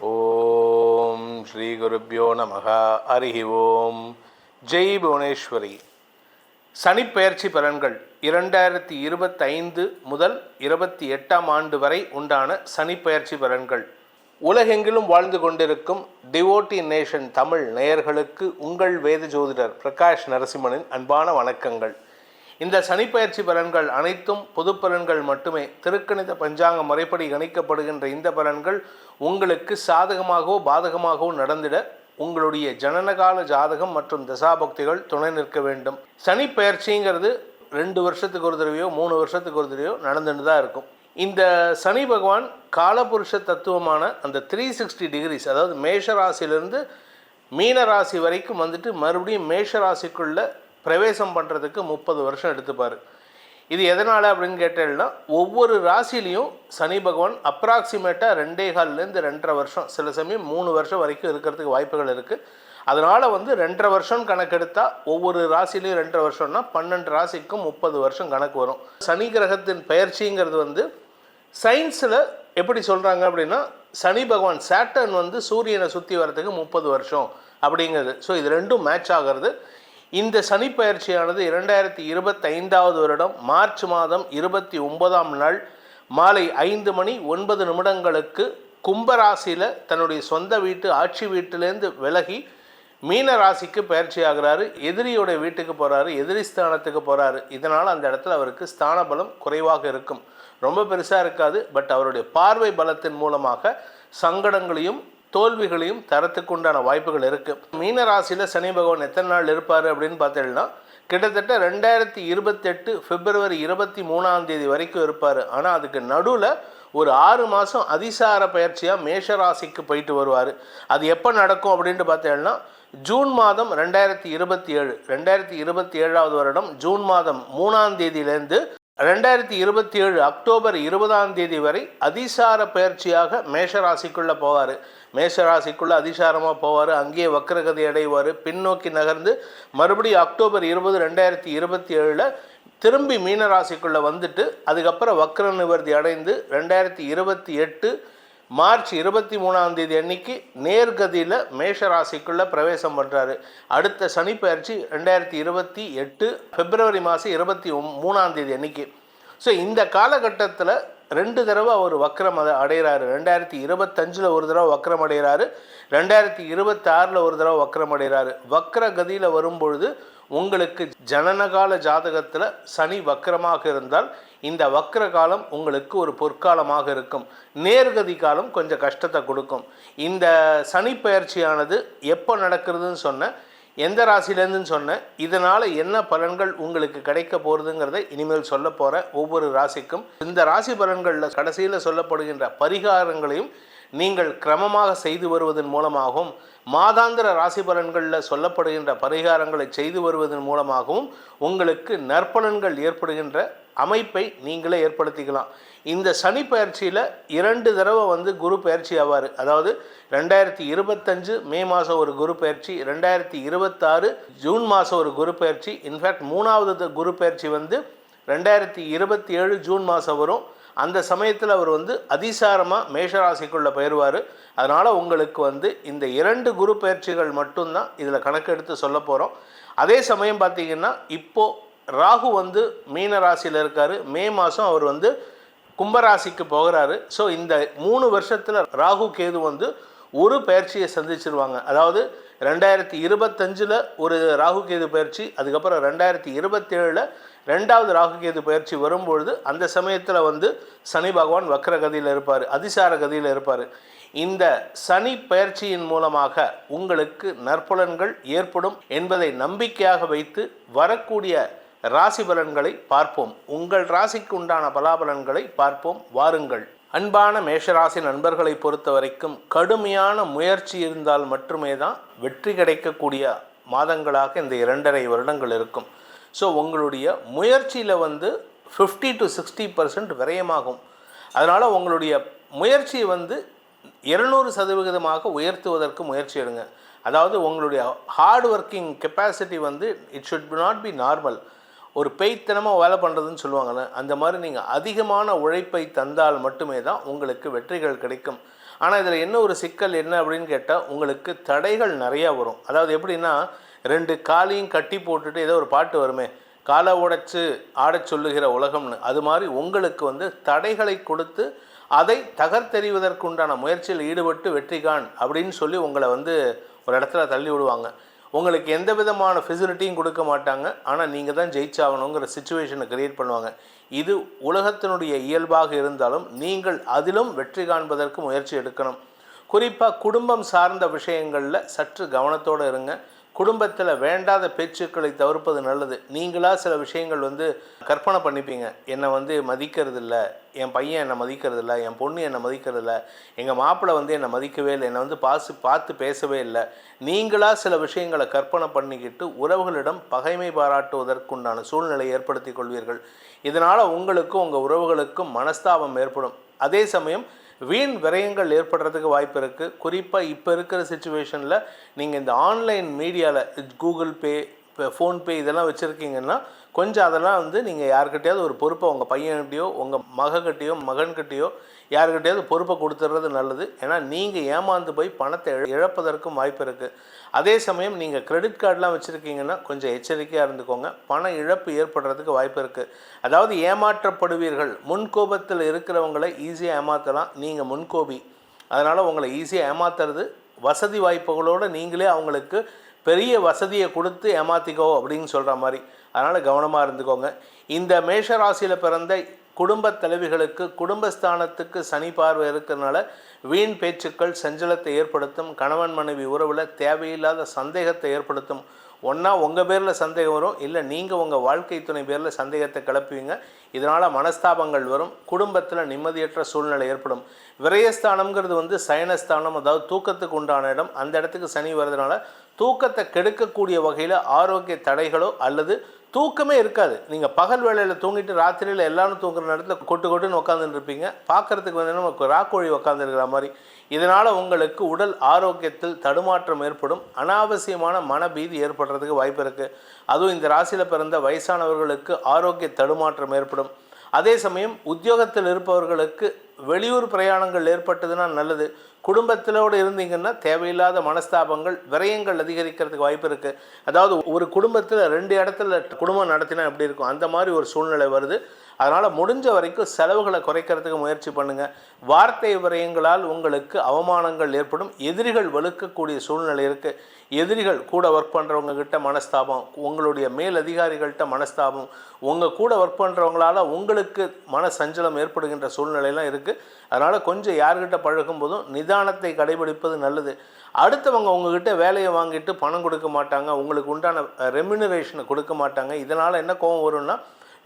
ஓம் ஸ்ரீ குருப்பியோ நமகா அரிஹி ஓம். ஜெய் புவனேஸ்வரி. சனிப்பெயர்ச்சி பலன்கள். இரண்டாயிரத்தி இருபத்தைந்து முதல் இருபத்தி எட்டாம் ஆண்டு வரை உண்டான சனிப்பெயர்ச்சி பலன்கள். உலகெங்கிலும் வாழ்ந்து கொண்டிருக்கும் டிவோட்டி நேஷன் தமிழ் நேயர்களுக்கு உங்கள் வேத ஜோதிடர் பிரகாஷ் நரசிம்மனின் அன்பான வணக்கங்கள். இந்த சனிப்பெயர்ச்சி பலன்கள் அனைத்தும் பொது பலன்கள் மட்டுமே. திருக்கணித பஞ்சாங்க முறைப்படி கணிக்கப்படுகின்ற இந்த பலன்கள் உங்களுக்கு சாதகமாகவோ பாதகமாகவோ நடந்திட உங்களுடைய ஜனனகால ஜாதகம் மற்றும் தசாபக்திகள் துணை நிற்க வேண்டும். சனி பெயர்ச்சிங்கிறது ரெண்டு வருஷத்துக்கு ஒரு தடவையோ மூணு வருஷத்துக்கு ஒரு தடவையோ நடந்துட்டு தான் இருக்கும். இந்த சனி பகவான் காலபுருஷ தத்துவமான அந்த த்ரீ சிக்ஸ்டி டிகிரிஸ் அதாவது மேஷ ராசியிலிருந்து மீன ராசி வரைக்கும் வந்துட்டு மறுபடியும் மேஷ ராசிக்குள்ளே பிரவேசம் பண்ணுறதுக்கு முப்பது வருஷம் எடுத்துப்பார். இது எதனால் அப்படின்னு கேட்டேன்னா ஒவ்வொரு ராசிலையும் சனி பகவான் அப்ராக்சிமேட்டாக ரெண்டே கால்லேருந்து ரெண்டரை வருஷம் சில சமயம் மூணு வருஷம் வரைக்கும் இருக்கிறதுக்கு வாய்ப்புகள் இருக்குது அதனால் வந்து ரெண்டரை வருஷம் கணக்கெடுத்தால் ஒவ்வொரு ராசிலையும் ரெண்டரை வருஷம்னா பன்னெண்டு ராசிக்கும் முப்பது வருஷம் கணக்கு வரும். சனி கிரகத்தின் பெயர்ச்சிங்கிறது வந்து சயின்ஸில் எப்படி சொல்கிறாங்க அப்படின்னா சனி பகவான் சேட்டர்ன் வந்து சூரியனை சுற்றி வர்றதுக்கு முப்பது வருஷம் அப்படிங்கிறது. ஸோ இது ரெண்டும் மேட்ச் ஆகிறது. இந்த சனி பயிற்சியானது இரண்டாயிரத்தி இருபத்தைந்தாவது வருடம் மார்ச் மாதம் இருபத்தி ஒன்பதாம் நாள் மாலை ஐந்து மணி ஒன்பது நிமிடங்களுக்கு கும்பராசியில் தன்னுடைய சொந்த வீட்டு ஆட்சி வீட்டிலேருந்து விலகி மீன ராசிக்கு பயிற்சி ஆகிறாரு எதிரியோட வீட்டுக்கு போகிறாரு எதிரி ஸ்தானத்துக்கு போகிறாரு இதனால் அந்த இடத்துல அவருக்கு ஸ்தான பலம் குறைவாக இருக்கும். ரொம்ப பெருசாக இருக்காது பட் அவருடைய பார்வை பலத்தின் மூலமாக சங்கடங்களையும் தோல்விகளையும் தரத்துக்கு உண்டான வாய்ப்புகள் இருக்குது மீன ராசியில் சனி பகவான் எத்தனை நாள் இருப்பார் அப்படின்னு பார்த்தீங்கன்னா கிட்டத்தட்ட ரெண்டாயிரத்தி இருபத்தெட்டு பிப்ரவரி இருபத்தி மூணாம் தேதி வரைக்கும் இருப்பார். ஆனால் அதுக்கு நடுவில் ஒரு ஆறு மாதம் அதிசார பயிற்சியாக மேஷ ராசிக்கு போயிட்டு வருவார். அது எப்போ நடக்கும் அப்படின்ட்டு பார்த்தீங்கன்னா ஜூன் மாதம் ரெண்டாயிரத்தி இருபத்தி ஏழு ரெண்டாயிரத்தி இருபத்தி ஏழாவது வருடம் ஜூன் மாதம் மூணாம் தேதியிலேருந்து ரெண்டாயிரத்தி இருபத்தி ஏழு அக்டோபர் இருபதாம் தேதி வரை அதிசார பயிற்சியாக மேஷராசிக்குள்ளே போவார். மேஷராசிக்குள்ளே அதிசாரமாக போவார் அங்கேயே வக்கரகதி அடைவார். பின்னோக்கி நகர்ந்து மறுபடியும் அக்டோபர் இருபது ரெண்டாயிரத்தி இருபத்தி ஏழில் திரும்பி மீனராசிக்குள்ளே வந்துட்டு அதுக்கப்புறம் வக்ர நிவர்த்தி அடைந்து ரெண்டாயிரத்தி இருபத்தி எட்டு மார்ச் இருபத்தி மூணாம் தேதி அன்னைக்கு நேர்கதியில் மேஷராசிக்குள்ளே பிரவேசம் பண்ணுறாரு அடுத்த சனி பயிற்சி ரெண்டாயிரத்தி இருபத்தி எட்டு பிப்ரவரி மாதம் இருபத்தி மூணாம் தேதி அன்னைக்கு. ஸோ இந்த காலகட்டத்தில் ரெண்டு தடவை அவர் வக்ரம் அதை அடைகிறாரு. ரெண்டாயிரத்தி இருபத்தஞ்சில் ஒரு தடவை வக்ரம் அடைகிறாரு. ரெண்டாயிரத்தி இருபத்தாறில் ஒரு தடவை வக்ரம் அடைகிறாரு. வக்ர கதியில் வரும்பொழுது உங்களுக்கு ஜனனகால ஜாதகத்தில் சனி வக்கரமாக இருந்தால் இந்த வக்ர காலம் உங்களுக்கு ஒரு பொற்காலமாக இருக்கும். நேர்கதி காலம் கொஞ்சம் கஷ்டத்தை கொடுக்கும். இந்த சனி பயிற்சியானது எப்போ நடக்கிறதுன்னு சொன்ன எந்த ராசிலேருந்துன்னு சொன்னேன். இதனால் என்ன பலன்கள் உங்களுக்கு கிடைக்க போகிறதுங்கிறத இனிமேல் சொல்ல போகிற ஒவ்வொரு ராசிக்கும். இந்த ராசி பலன்களில் கடைசியில் சொல்லப்படுகின்ற பரிகாரங்களையும் நீங்கள் கிரமமாக செய்து வருவதன் மூலமாகவும் மாதாந்திர ராசி பலன்களில் சொல்லப்படுகின்ற பரிகாரங்களை செய்து வருவதன் மூலமாகவும் உங்களுக்கு நற்பலன்கள் ஏற்படுகின்ற அமைப்பை நீங்களே ஏற்படுத்திக்கலாம். இந்த சனி பயிற்சியில் இரண்டு தடவை வந்து குரு பயிற்சி ஆவார். அதாவது ரெண்டாயிரத்தி இருபத்தஞ்சு மே மாதம் ஒரு குரு பயிற்சி ரெண்டாயிரத்தி இருபத்தாறு ஜூன் மாதம் ஒரு குரு பயிற்சி. இன்ஃபேக்ட் மூணாவது குரு பயிற்சி வந்து ரெண்டாயிரத்தி இருபத்தி ஏழு ஜூன் மாதம் வரும். அந்த சமயத்தில் அவர் வந்து அதிசாரமாக மேஷராசிக்குள்ளே பயிர்வார். அதனால் உங்களுக்கு வந்து இந்த இரண்டு குரு பயிற்சிகள் மட்டும்தான் இதில் கணக்கெடுத்து சொல்ல போகிறோம் அதே சமயம் பார்த்தீங்கன்னா இப்போது ராகு வந்து மீன ராசியில் இருக்கார். மே மாதம் அவர் வந்து கும்பராசிக்கு போகிறாரு. ஸோ இந்த மூணு வருஷத்தில் ராகு கேது வந்து ஒரு பயிற்சியை சந்திச்சிருவாங்க. அதாவது ரெண்டாயிரத்தி இருபத்தஞ்சில் ஒரு ராகு கேது பயிற்சி அதுக்கப்புறம் ரெண்டாயிரத்தி இருபத்தேழில் ரெண்டாவது ராகு கேது பயிற்சி வரும்பொழுது அந்த சமயத்தில் வந்து சனி பகவான் வக்ரகதியில் இருப்பார் அதிசார கதியில் இருப்பார். இந்த சனி பயிற்சியின் மூலமாக உங்களுக்கு நற்பலன்கள் ஏற்படும் என்பதை நம்பிக்கையாக வைத்து வரக்கூடிய ராசி பலன்களை பார்ப்போம். உங்கள் ராசிக்கு உண்டான பலாபலன்களை பார்ப்போம். வாருங்கள். அன்பான மேஷராசி நண்பர்களை பொறுத்த வரைக்கும் கடுமையான முயற்சி இருந்தால் மட்டுமே தான் வெற்றி கிடைக்கக்கூடிய மாதங்களாக இந்த இரண்டரை வருடங்கள் இருக்கும். ஸோ உங்களுடைய முயற்சியில் வந்து ஃபிஃப்டி டு சிக்ஸ்டி பர்சன்ட் விரயமாகும். அதனால் உங்களுடைய முயற்சியை வந்து இருநூறு சதவிகிதமாக உயர்த்துவதற்கு முயற்சி எடுங்க. அதாவது உங்களுடைய ஹார்ட் ஒர்க்கிங் கெப்பாசிட்டி வந்து it should not be normal ஒரு பெய்த்தனமாக வேலை பண்ணுறதுன்னு சொல்லுவாங்கல்ல அந்த மாதிரி நீங்கள் அதிகமான உழைப்பை தந்தால் மட்டுமே தான் உங்களுக்கு வெற்றிகள் கிடைக்கும். ஆனால் இதில் என்ன ஒரு சிக்கல் என்ன அப்படின்னு கேட்டால் உங்களுக்கு தடைகள் நிறையா வரும். அதாவது எப்படின்னா ரெண்டு காலையும் கட்டி போட்டுட்டு ஏதோ ஒரு பாட்டு வருமே காலை உடைச்சு ஆடச் சொல்லுகிற உலகம்னு. அது மாதிரி உங்களுக்கு வந்து தடைகளை கொடுத்து அதை தகர்த்தெறிவதற்குண்டான முயற்சியில் ஈடுபட்டு வெற்றி காண் அப்படின்னு சொல்லி உங்களை வந்து ஒரு இடத்துல தள்ளி விடுவாங்க. உங்களுக்கு எந்த விதமான ஃபெசிலிட்டியும் கொடுக்க மாட்டாங்க. ஆனால் நீங்கள் தான் ஜெயிச்சாகணுங்கிற சுச்சுவேஷனை கிரியேட் பண்ணுவாங்க. இது உலகத்தினுடைய இயல்பாக இருந்தாலும் நீங்கள் அதிலும் வெற்றி காண்பதற்கு முயற்சி எடுக்கணும். குறிப்பாக குடும்பம் சார்ந்த விஷயங்களில் சற்று கவனத்தோடு இருங்க. குடும்பத்தில் வேண்டாத பேச்சுக்களை தவிர்ப்பது நல்லது. நீங்களாக சில விஷயங்கள் வந்து கற்பனை பண்ணிப்பீங்க. என்னை வந்து மதிக்கிறது இல்லை என் பையன் என்னை மதிக்கிறது இல்லை என் பொண்ணு என்னை மதிக்கிறது இல்லை எங்கள் மாப்பிள்ளை வந்து என்னை மதிக்கவே இல்லை. என்னை வந்து பாசு பார்த்து பேசவே இல்லை. நீங்களாக சில விஷயங்களை கற்பனை பண்ணிக்கிட்டு உறவுகளிடம் பகைமை பாராட்டுவதற்குண்டான சூழ்நிலை ஏற்படுத்தி கொள்வீர்கள். இதனால் உங்களுக்கும் உங்கள் உறவுகளுக்கும் மனஸ்தாபம் ஏற்படும். அதே சமயம் வீண் விரயங்கள் ஏற்படுறதுக்கு வாய்ப்பு இருக்குது குறிப்பாக இப்போ இருக்கிற சுச்சுவேஷனில் நீங்கள் இந்த ஆன்லைன் மீடியாவில் கூகுள் பே இப்போ ஃபோன்பே இதெல்லாம் வச்சுருக்கீங்கன்னா கொஞ்சம் அதெல்லாம் வந்து நீங்கள் யாருக்கிட்டையாவது ஒரு பொறுப்பை உங்கள் பையன்கிட்டையோ உங்கள் மகக்கிட்டேயோ மகன்கிட்டேயோ யாருக்கிட்டையாவது பொறுப்பை கொடுத்துட்றது நல்லது. ஏன்னா நீங்கள் ஏமாந்து போய் பணத்தை இழப்பதற்கும் வாய்ப்பு இருக்குது அதே சமயம் நீங்கள் கிரெடிட் கார்டெலாம் வச்சுருக்கீங்கன்னா கொஞ்சம் எச்சரிக்கையாக இருந்துக்கோங்க. பண இழப்பு ஏற்படுறதுக்கு வாய்ப்பு இருக்குது அதாவது ஏமாற்றப்படுவீர்கள். முன்கோபத்தில் இருக்கிறவங்களை ஈஸியாக ஏமாற்றலாம் நீங்கள் முன்கோபி. அதனால் உங்களை ஈஸியாக ஏமாத்துறது வசதி வாய்ப்புகளோடு நீங்களே அவங்களுக்கு பெரிய வசதியை கொடுத்து ஏமாத்திக்கோ அப்படின்னு சொல்கிற மாதிரி. அதனால் கவனமாக இருந்துக்கோங்க. இந்த மேஷ ராசியில் பிறந்த குடும்பத் தலைவிகளுக்கு குடும்பஸ்தானத்துக்கு சனி பார்வை இருக்கிறதுனால வீண் பேச்சுக்கள் சஞ்சலத்தை ஏற்படுத்தும் கணவன் மனைவி உறவில் தேவையில்லாத சந்தேகத்தை ஏற்படுத்தும். ஒன்றா உங்கள் பேரில் சந்தேகம் வரும் இல்லை நீங்கள் உங்கள் வாழ்க்கை துணை பேரில் சந்தேகத்தை கிளப்புவீங்க. இதனால் மனஸ்தாபங்கள் வரும் குடும்பத்தில் நிம்மதியற்ற சூழ்நிலை ஏற்படும். விரயஸ்தானம்ங்கிறது வந்து சயனஸ்தானம் அதாவது தூக்கத்துக்கு உண்டான இடம். அந்த இடத்துக்கு சனி வர்றதுனால தூக்கத்தை கெடுக்கக்கூடிய வகையில் ஆரோக்கிய தடைகளோ அல்லது தூக்கமே இருக்காது. நீங்கள் பகல் வேளையில் தூங்கிட்டு ராத்திரியில் எல்லாரும் தூங்குற நேரத்தில் கொட்டு கொட்டுன்னு உட்காந்துட்டு இருப்பீங்க பார்க்கறதுக்கு வந்து நமக்கு ராக்கோழி உட்காந்துருக்கிற மாதிரி. இதனால் உங்களுக்கு உடல் ஆரோக்கியத்தில் தடுமாற்றம் ஏற்படும். அனாவசியமான மனபீதி ஏற்படுறதுக்கு வாய்ப்பு இருக்குது அதுவும் இந்த ராசியில் பிறந்த வயசானவர்களுக்கு ஆரோக்கிய தடுமாற்றம் ஏற்படும். அதே சமயம் உத்தியோகத்தில் இருப்பவர்களுக்கு வெளியூர் பிரயாணங்கள் ஏற்பட்டதுன்னா நல்லது. குடும்பத்திலோடு இருந்தீங்கன்னா தேவையில்லாத மனஸ்தாபங்கள் விரயங்கள் அதிகரிக்கிறதுக்கு வாய்ப்பு இருக்குது அதாவது ஒரு குடும்பத்தில் ரெண்டு இடத்துல குடும்பம் நடத்தினா எப்படி இருக்கும்? அந்த மாதிரி ஒரு சூழ்நிலை வருது. அதனால் முடிஞ்ச வரைக்கும் செலவுகளை குறைக்கிறதுக்கு முயற்சி பண்ணுங்கள் வார்த்தை விரயங்களால் உங்களுக்கு அவமானங்கள் ஏற்படும். எதிரிகள் வலுக்கக்கூடிய சூழ்நிலை இருக்குது எதிரிகள் கூட ஒர்க் பண்ணுறவங்க கிட்ட மனஸ்தாபம் உங்களுடைய மேல் அதிகாரிகள்கிட்ட மனஸ்தாபம் உங்கள் கூட ஒர்க் பண்ணுறவங்களால் உங்களுக்கு மன சஞ்சலம் ஏற்படுகின்ற சூழ்நிலையெல்லாம் இருக்குது அதனால் கொஞ்சம் யார்கிட்ட பழகும் போதும் நிதானத்தை கடைபிடிப்பது நல்லது. அடுத்தவங்க உங்ககிட்ட வேலையை வாங்கிட்டு பணம் கொடுக்க மாட்டாங்க உங்களுக்கு உண்டான ரெம்யூனரேஷனை கொடுக்க மாட்டாங்க. இதனால் என்ன கோவம் வரும்னா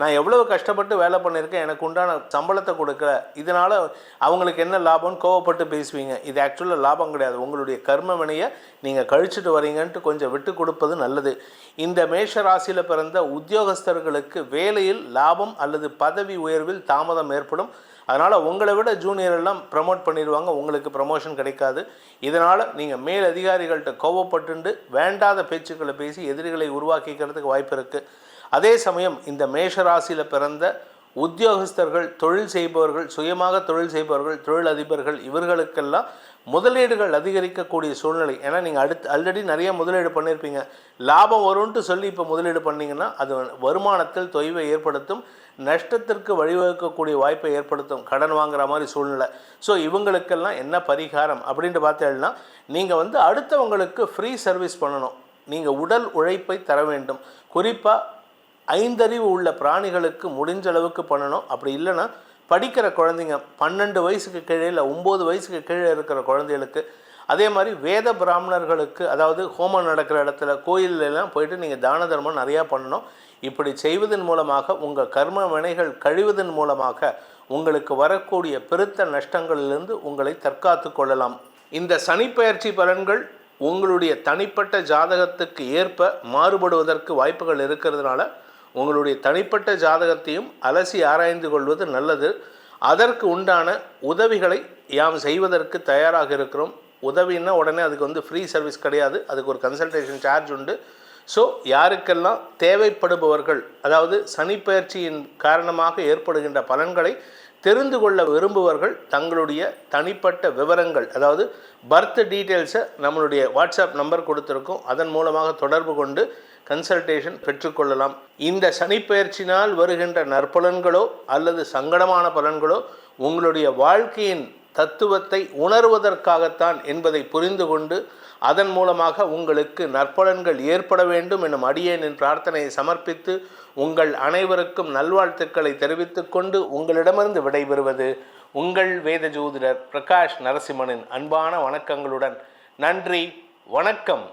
நான் எவ்வளவு கஷ்டப்பட்டு வேலை பண்ணியிருக்கேன் எனக்கு உண்டான சம்பளத்தை கொடுக்கல. இதனால் அவங்களுக்கு என்ன லாபம்னு கோவப்பட்டு பேசுவீங்க. இது ஆக்சுவலாக லாபம் கிடையாது. உங்களுடைய கர்ம வினையை நீங்கள் கழிச்சிட்டு வரீங்கன்ட்டு கொஞ்சம் விட்டு கொடுப்பது நல்லது. இந்த மேஷ ராசியில் பிறந்த உத்தியோகஸ்தர்களுக்கு வேலையில் லாபம் அல்லது பதவி உயர்வில் தாமதம் ஏற்படும். அதனால் உங்களை விட ஜூனியர் எல்லாம் ப்ரமோட் பண்ணிடுவாங்க. உங்களுக்கு ப்ரமோஷன் கிடைக்காது. இதனால் நீங்கள் மேல் அதிகாரிகள்கிட்ட கோவப்பட்டுண்டு வேண்டாத பேச்சுக்களை பேசி எதிரிகளை உருவாக்கிக்கிறதுக்கு வாய்ப்பு இருக்குது அதே சமயம் இந்த மேஷராசியில் பிறந்த உத்தியோகஸ்தர்கள் தொழில் செய்பவர்கள் சுயமாக தொழில் செய்பவர்கள் தொழில் அதிபர்கள் இவர்களுக்கெல்லாம் முதலீடுகள் அதிகரிக்கக்கூடிய சூழ்நிலை. ஏன்னா நீங்கள் அடுத்து ஆல்ரெடி நிறைய முதலீடு பண்ணியிருப்பீங்க லாபம் வரும்ன்ட்டு சொல்லி இப்போ முதலீடு பண்ணிங்கன்னா அது வருமானத்தில் தொய்வை ஏற்படுத்தும். நஷ்டத்திற்கு வழிவகுக்கக்கூடிய வாய்ப்பை ஏற்படுத்தும் கடன் வாங்குற மாதிரி சூழ்நிலை. ஸோ இவங்களுக்கெல்லாம் என்ன பரிகாரம் அப்படின்ட்டு பார்த்தேன்னா நீங்கள் வந்து அடுத்தவங்களுக்கு ஃப்ரீ சர்வீஸ் பண்ணணும். நீங்கள் உடல் உழைப்பை தர வேண்டும். குறிப்பாக ஐந்தறிவு உள்ள பிராணிகளுக்கு முடிஞ்ச அளவுக்கு பண்ணணும். அப்படி இல்லைன்னா படிக்கிற குழந்தைங்க பன்னெண்டு வயசுக்கு கீழே இல்லை ஒம்பது வயசுக்கு கீழே இருக்கிற குழந்தைகளுக்கு அதே மாதிரி வேத பிராமணர்களுக்கு அதாவது ஹோமம் நடக்கிற இடத்துல கோயிலெல்லாம் போயிட்டு நீங்கள் தான தர்மம் நிறையா பண்ணணும். இப்படி செய்வதன் மூலமாக உங்கள் கர்ம வினைகள் கழிவதன் மூலமாக உங்களுக்கு வரக்கூடிய பெருத்த நஷ்டங்களிலிருந்து உங்களை தற்காத்து கொள்ளலாம். இந்த சனிப்பெயர்ச்சி பலன்கள் உங்களுடைய தனிப்பட்ட ஜாதகத்துக்கு ஏற்ப மாறுபடுவதற்கு வாய்ப்புகள் இருக்கிறதுனால உங்களுடைய தனிப்பட்ட ஜாதகத்தையும் அலசி ஆராய்ந்து கொள்வது நல்லது. அதற்கு உண்டான உதவிகளை யாம் செய்வதற்கு தயாராக இருக்கிறோம். உதவின்னா உடனே அதுக்கு வந்து ஃப்ரீ சர்வீஸ் கிடையாது. அதுக்கு ஒரு கன்சல்டேஷன் சார்ஜ் உண்டு. ஸோ யாருக்கெல்லாம் தேவைப்படுபவர்கள் அதாவது சனிப்பெயர்ச்சியின் காரணமாக ஏற்படுகின்ற பலன்களை தெரிந்து கொள்ள விரும்புவர்கள் தங்களுடைய தனிப்பட்ட விவரங்கள் அதாவது பர்த் டீட்டெயில்ஸை நம்மளுடைய வாட்ஸ்அப் நம்பர் கொடுத்துருக்கோம். அதன் மூலமாக தொடர்பு கொண்டு கன்சல்டேஷன் பெற்றுக்கொள்ளலாம் இந்த சனிப்பெயர்ச்சினால் வருகின்ற நற்பலன்களோ அல்லது சங்கடமான பலன்களோ உங்களுடைய வாழ்க்கையின் தத்துவத்தை உணர்வதற்காகத்தான் என்பதை புரிந்து கொண்டு அதன் மூலமாக உங்களுக்கு நற்பலன்கள் ஏற்பட வேண்டும் எனும் அடியேனின் பிரார்த்தனையை சமர்ப்பித்து உங்கள் அனைவருக்கும் நல்வாழ்த்துக்களை தெரிவித்துக் கொண்டு உங்களிடமிருந்து விடைபெறுவது உங்கள் வேத ஜோதிடர் பிரகாஷ் நரசிம்மனின் அன்பான வணக்கங்களுடன். நன்றி வணக்கம்.